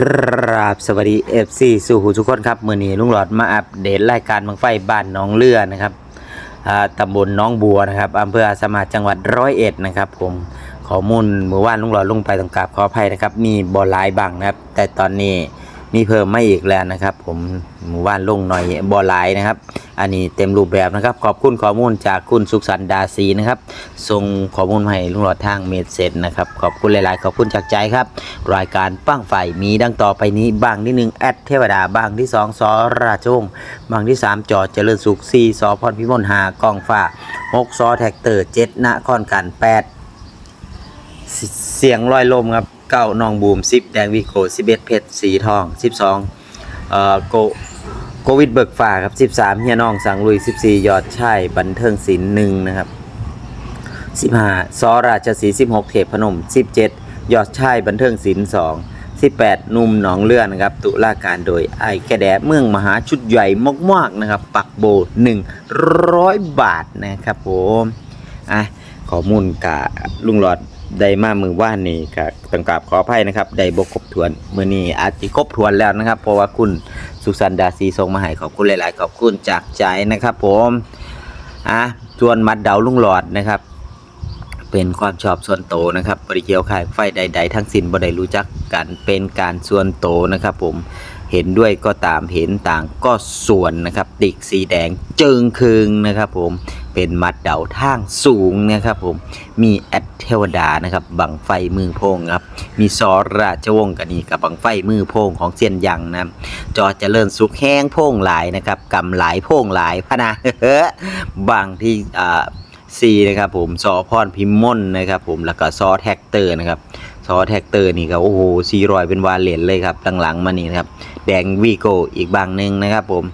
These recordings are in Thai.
ครับสวัสดี FC สู่หูทุกคนครับมือนี้ลุงหลอดมาอัปเดตรายการบังไฟบ้านน้องเลือนะครับอ่าตำบลน้องบัวนะครับอำเภออาสมาจังหวัดร้อยเอ็ดนะครับผมข้อมูลเมื่อวานลุงหลอดลงไปต้องกราบขออภัยนะครับ มีบอลลายบังนะครับ แต่ตอนนี้ มีเพิ่มไม่อีกแล้วนะครับ ผมเมื่อวานลงหน่อยบอลลายนะครับ อันนี้เต็มรูปแบบนะครับ ขอบคุณข้อมูลจากคุณสุขสันต์ดาซีนะครับส่งข้อมูลมาให้ลุงหลอดทางเมดเซนนะครับขอบคุณหลาย ๆ ขอบคุณจากใจครับ รายการปั้งไฟมีดังต่อไปนี้บางที่หนึ่งแอดเทวดาบางที่สองสอราชวงศ์บางที่สามจอดเจริญสุขสี่สอพรพิมลหากองฟ้าหกสอแท็กเตอร์เจ็ดนครกันแปดเสียงลอยลมครับ เก้านองบูมสิบแดงวิโกสิบเอ็ดเพชรสีทองสิบสองเอ่อโกโควิดเบิกฝ่าครับสิบสามเฮียน้องสังลุยสิบสี่ยอดช่ายบันเทิงศิลป์หนึ่งนะครับสิบห้าซอราชสีสิบหกเทพพนมสิบเจ็ดยอดชายบันเทิงศิลป์สองสิบแปดนุ่มหนองเลื่อนนะครับ ตุลาการโดยไอ้แกแดเมืองมหาชุดใหญ่มากๆนะครับ ปักโบหนึ่งร้อยบาทนะครับผม อะ ข้อมูลกะลุงหลอด ได้มามือว่านนี่กะต้องกราบขออภัยนะครับได้บกครบถ้วนมือนี้อาจจะครบถ้วนแล้วนะครับ เพราะว่าคุณสุสันดาซีส่งมาให้ขอบคุณหลาย ๆ ขอบคุณจากใจนะครับ ผมอะส่วนมัดเดาลุงหลอดนะครับ เป็นความชอบส่วนโตนะครับบริเกียวข่ายไฟใด ๆ ทั้งสิ้นบ่ได้รู้จักกันเป็นการส่วนโตนะครับ ผมเห็นด้วยก็ตามเห็นต่างก็ส่วนนะครับ ติกสีแดงจิงคืงนะครับ ผม เป็นมัดเดาทางสูงนะครับผมมีแอดเทวดานะครับบังไฟมือโพงครับมีซอราชวงศ์กันนี่กับบังไฟมือโพงของเซียนยังนะจอเจริญสุขแห้งโพงหลายนะครับกำหลายโพงหลายพะนะบางที่อ่าซีนะครับผมซอพรพิมพ์ม่นนะครับผมแล้วก็ซอแท็กเตอร์นะครับซอแท็กเตอร์นี่ก็โอ้โหซีรอยเป็นวาเลนเลยครับหลังๆมานี่นะครับแดงวีโกอีกบางหนึ่งนะครับผม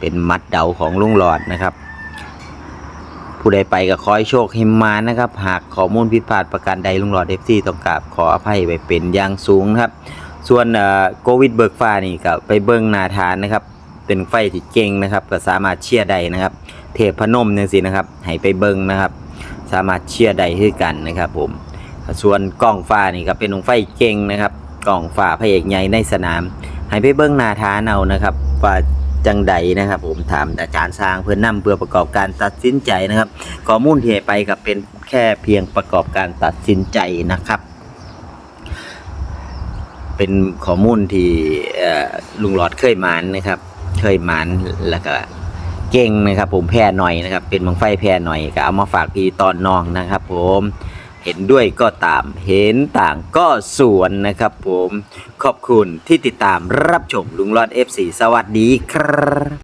เป็นมัดเดาของลุงหลอดนะครับ ผู้ใดไปก็ขอให้โชคให้มานะครับ หากข้อมูลผิดพลาดประการใดลุงหลอดเอฟซีต้องกราบขออภัยไปเป็นอย่างสูงนะครับ ส่วนโควิดเบิกฟ้านี่ก็ไปเบิ้งนาทานนะครับ เป็นไฟที่เก่งนะครับก็สามารถเชียร์ได้นะครับ เทพพนมเนี่ยสินะครับให้ไปเบิ้งนะครับ สามารถเชียร์ได้ด้กันนะครับ ผมส่วนกล้องฟ้านี่ก็เป็นดวงไฟเก่งนะครับกล้องฟ้าพระเอกใหญ่ในสนาม ให้ไปเบิ้งนาทานเอานะครับว่า จังใดนะครับ ผมถามอาจารย์สร้างเพื่อนนำเพื่อประกอบการตัดสินใจนะครับข้อมูลที่ให้ไปกับเป็นแค่เพียงประกอบการตัดสินใจนะครับ เป็นข้อมูลที่ลุงหลอดเคยมานนะครับ เคยมานแล้วก็เก่งนะครับ ผมแพ้หน่อยนะครับ เป็นบังไฟแพ้หน่อยก็เอามาฝากพี่ตอนน้องนะครับ ผม เห็นด้วยก็ตาม เห็นต่างก็ส่วนนะครับผม ขอบคุณที่ติดตามรับชมลุงรอด F4 สวัสดีครับ